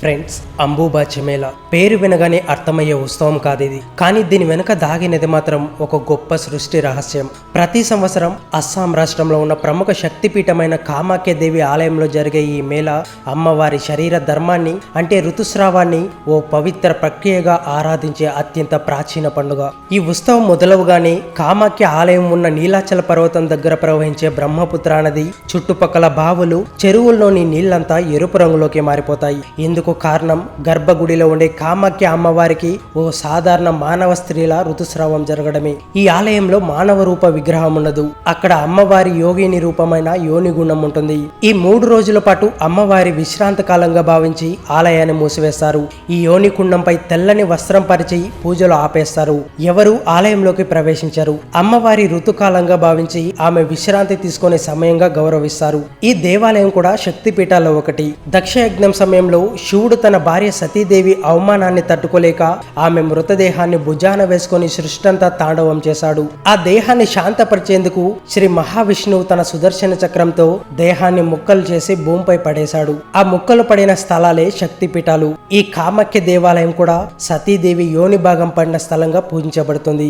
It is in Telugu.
ఫ్రెండ్స్ అంబూబా చెమేల పేరు వినగానే అర్థమయ్యే ఉత్సవం కాదిది? కానీ దీని వెనుక దాగినది మాత్రం ఒక గొప్ప సృష్టి రహస్యం. ప్రతి సంవత్సరం అస్సాం రాష్ట్రంలో ఉన్న ప్రముఖ శక్తిపీఠమైన కామాఖ్య దేవి ఆలయంలో జరిగే ఈ మేళ అమ్మవారి శరీర ధర్మాన్ని అంటే ఋతుస్రావాన్ని ఓ పవిత్ర ప్రక్రియగా ఆరాధించే అత్యంత ప్రాచీన పండుగ. ఈ ఉత్సవం మొదలవగానే కామాఖ్య ఆలయం ఉన్న నీలాచల పర్వతం దగ్గర ప్రవహించే బ్రహ్మపుత్ర నది చుట్టుపక్కల బావులు చెరువుల్లోని నీళ్ళంతా ఎరుపు రంగులోకి మారిపోతాయి. ఇందుకు కారణం గర్భగుడిలో ఉండే కామాఖ్య అమ్మవారికి ఓ సాధారణ మానవ స్త్రీల ఋతుస్రావం జరగడమే. ఈ ఆలయంలో మానవ రూప విగ్రహం ఉండదు అక్కడ అమ్మవారి యోగిని రూపమైన యోని గుణం ఉంటుంది. ఈ మూడు రోజుల పాటు అమ్మవారి విశ్రాంత కాలంగా భావించి ఆలయాన్ని మూసివేస్తారు. ఈ యోని కుండంపై తెల్లని వస్త్రం పరిచి పూజలు ఆపేస్తారు. ఎవరు ఆలయంలోకి ప్రవేశించరు. అమ్మవారి ఋతుకాలంగా భావించి ఆమె విశ్రాంతి తీసుకునే సమయంగా గౌరవిస్తారు. ఈ దేవాలయం కూడా శక్తిపీఠాల్లో ఒకటి. దక్షయజ్ఞం సమయంలో శివుడు తన భార్య సతీదేవి అవమానాన్ని తట్టుకోలేక ఆమె మృతదేహాన్ని భుజాన వేసుకొని సృష్టంతా తాండవం చేశాడు. ఆ దేహాన్ని శాంతపరిచేందుకు శ్రీ మహావిష్ణువు తన సుదర్శన చక్రంతో దేహాన్ని ముక్కలు చేసి భూమిపై పడేశాడు. ఆ ముక్కలు పడిన స్థలాలే శక్తిపీఠాలు. ఈ కామాఖ్య దేవాలయం కూడా సతీదేవి యోని భాగం పడిన స్థలంగా పూజించబడుతుంది.